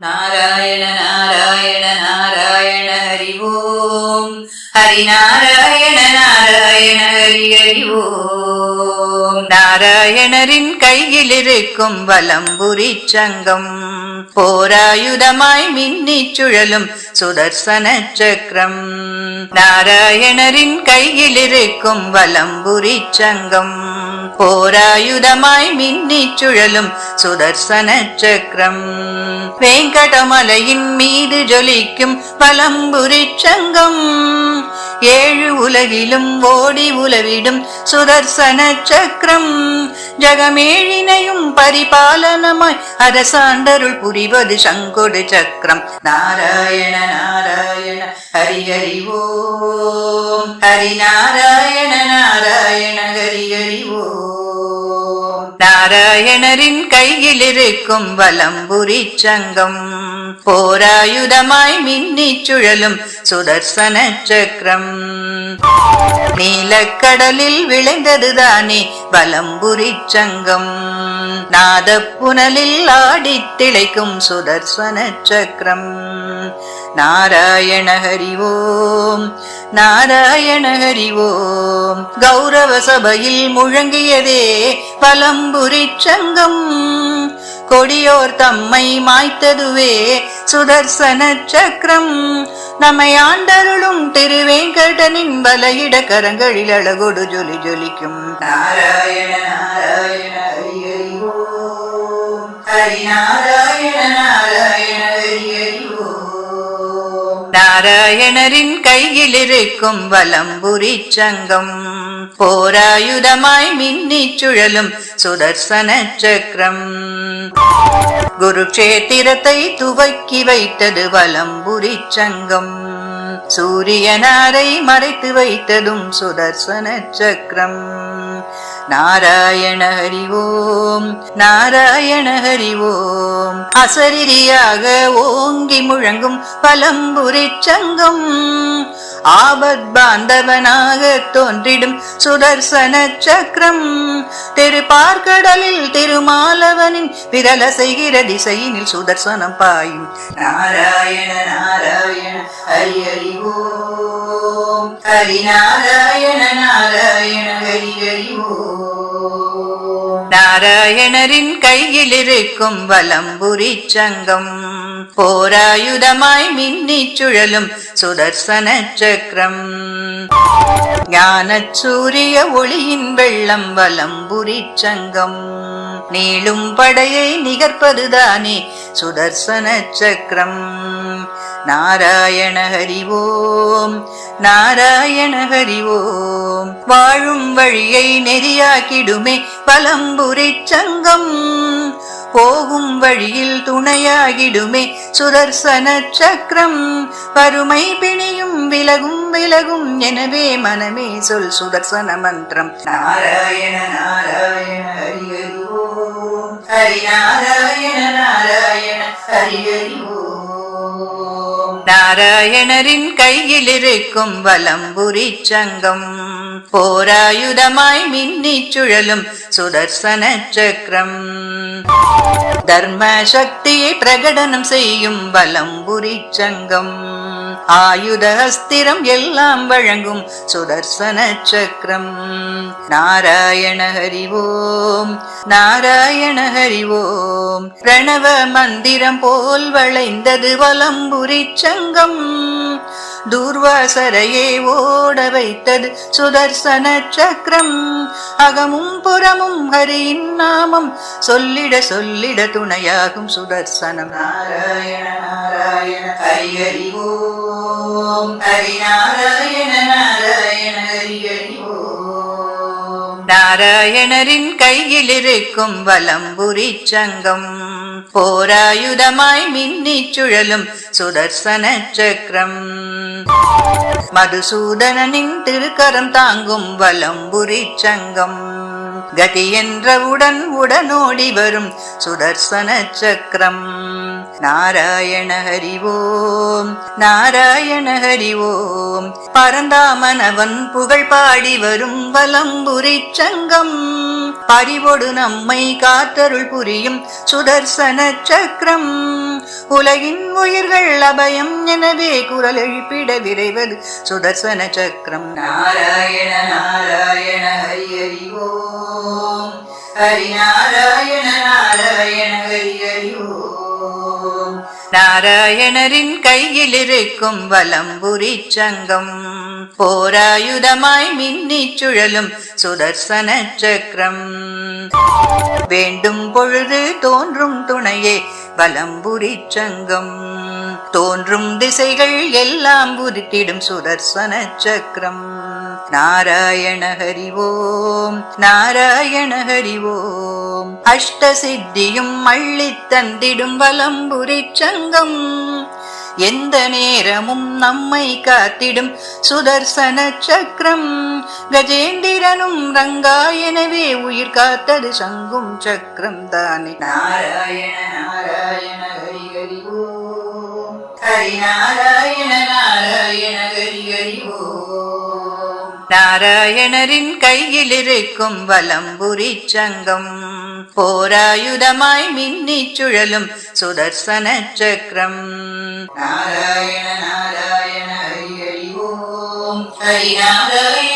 நாராயண நாராயண நாராயண ஹரி ஓம். ஹரி நாராயண நாராயண ஹரி ஹரி ஓம். நாராயணரின் கையில் இருக்கும் வலம்புரி சங்கம் போராயுதமாய் மின்னிச் சுழலும் சுதர்சன சக்கரம். நாராயணரின் கையில் இருக்கும் வலம்புரி சங்கம் போராயுதமாய் மின்னிச் சுழலும் சுதர்சன சக்கரம். வேங்கடமலையின் மீது ஜொலிக்கும் பலம்புரி சங்கம் ஏழு உலகிலும் ஓடி உலவிடும் சுதர்சன சக்கரம் ஜகமேழினையும் பரிபாலனமாய் அரசாண்டருள் புரிவது சங்கொடு சக்கரம் நாராயண நாராயண ஹரி ஹரி ஓம். ஹரி நாராயண நாராயண ஹரி ஹரி நாராயணரின் கையில் இருக்கும் வலம்புரி சங்கம் போராயுதமாய் மின்னி சுழலும் சுதர்சன சக்கரம். நீலக்கடலில் விளைந்ததுதானே வலம்புரி சங்கம் நாதப்புனலில் ஆடித் திளைக்கும் சுதர்சன சக்கரம். நாராயண ஹரி ஓம் நாராயண ஹரி ஓம் கௌரவ சபையில் முழங்கியதே பலம்புரி சங்கம் கொடியோர் தம்மை மாய்த்ததுவே சுதர்சன சக்கரம். நம்மை ஆண்டருளும் திருவேங்கடனின் வலையிட கரங்களில் அழகொடு ஜொலி ஜொலிக்கும். நாராயண நாராயண ஹரி ஹரி நாராயண நாராயண. நாராயணரின் கையில் இருக்கும் வலம்புரி சங்கம் போராயுதமாய் மின்னிச் சுழலும் சுதர்சன சக்கரம். குருக்ஷேத்திரத்தை துவக்கி வைத்தது வலம்புரி சங்கம் சூரியனாரை மறைத்து வைத்ததும் சுதர்சன சக்கரம். நாராயண ஹரி ஓம் நாராயண ஹரி ஓம். அசரிரியாக ஓங்கி முழங்கும் பலம்புரி சங்கம் ஆபத் பாந்தவனாக தோன்றிடும் சுதர்சன சக்கரம். திருப்பார்கடலில் திருமாலவனின் விரல செய்கிற திசையினில் சுதர்சனம் பாயும் நாராயண நாராயண ஹரி ஹரி ஓம். ஹரி நாராயண நாராயண நாராயணரின் கையில் இருக்கும் வலம்புரி சங்கம். போராயுதமாய் மின்னி சுழலும் சுதர்சன சக்கரம். ஞான சூரிய ஒளியின் வெள்ளம் வலம்புரி சங்கம். நீளும் படையை நிகர்ப்பதுதானே சுதர்சன சக்கரம். நாராயண ஹரி ஓம் நாராயண ஹரி ஓம் வாழும் வழியை நெறியாக்கிடுமே பலம்புரை சங்கம். போகும் வழியில் துணையாகிடுமே சுதர்சன சக்கரம். வறுமை பிணியும் விலகும் விலகும் எனவே மனமே சொல் சுதர்சன மந்திரம். நாராயண நாராயண ஹரி ஹரி நாராயண நாராயண ஹரி ஹரி நாராயணரின் கையில் இருக்கும் வலம்புரி சங்கம். போராயுதமாய் மின்னிச் சுழலும் சுதர்சன சக்கரம். தர்ம சக்தியை பிரகடனம் செய்யும் வலம்புரி சங்கம். ஆயுத அஸ்திரம் எல்லாம் வழங்கும் சுதர்சன சக்கரம். நாராயண ஹரிவோம் நாராயண ஹரிவோம் பிரணவ மந்திரம் போல் வளைந்தது வலம்புரி சங்கம். தூர்வாசரையே ஓட வைத்தது சுதர்சன சக்கரம். அகமும் புறமும் ஹரியின் நாமம். சொல்லிட சொல்லிட துணையாகும் சுதர்சனம். நாராயண நாராயண ஹரி ஹரி ஓம். ஹரி நாராயண நாராயண ஹரி நாராயணரின் கையில் இருக்கும் வலம்புரி சங்கம் போராயுதமாய் மின்னிச் சுழலும் சுதர்சன சக்கரம். மதுசூதனனின் திருக்கரம் தாங்கும் வலம்புரி சங்கம் கதி என்றவுடன் உடனோடி வரும் சுதர்சன சக்கரம். நாராயண ஹரி ஓம் நாராயண ஹரி ஓம் பரந்தாமனவன் புகழ் பாடி வரும் வலம்புரி சங்கம். பறிவொடு நம்மை காத்தருள் புரியும் சுதர்சன சக்கரம். உலகின் உயிர்கள் அபயம் எனவே குரல் எழுப்பிட விரைவது சுதர்சன சக்கரம். நாராயண நாராயண ஹரி ஹரி ஓம் ஹரி நாராயண நாராயண ஹரி ஹரி ஓம் நாராயணரின் கையில் இருக்கும் வலம்புரி சங்கம் போராயுதமாய் மின்னி சுழலும் சுதர்சன சக்கரம். வேண்டும் பொழுது தோன்றும் துணையே வலம்புரி சங்கம் தோன்றும் திசைகள் எல்லாம் உருத்திடும் சுதர்சன சக்கரம். நாராயண ஹரி ஓம் நாராயண ஹரி ஓம். அஷ்ட சித்தியும் அள்ளித் தந்திடும் வலம்புரி சங்கம். எந்த நேரமும் நம்மை காத்திடும் சுதர்சன சக்கரம். கஜேந்திரனும் ரங்கா எனவே உயிர் காத்தது சங்கும் சக்கரம் தானே. நாராயண நாராயண ஹரி ஹரி ஓம். ஹரி நாராயண நாராயணரின் கையில் இருக்கும் வலம்புரி சங்கம் போராயுதமாய் மின்னி சுழலும் சுதர்சன சக்கரம். நாராயண நாராயண ஹரி ஹரி ஓம். ஹரி நாராயண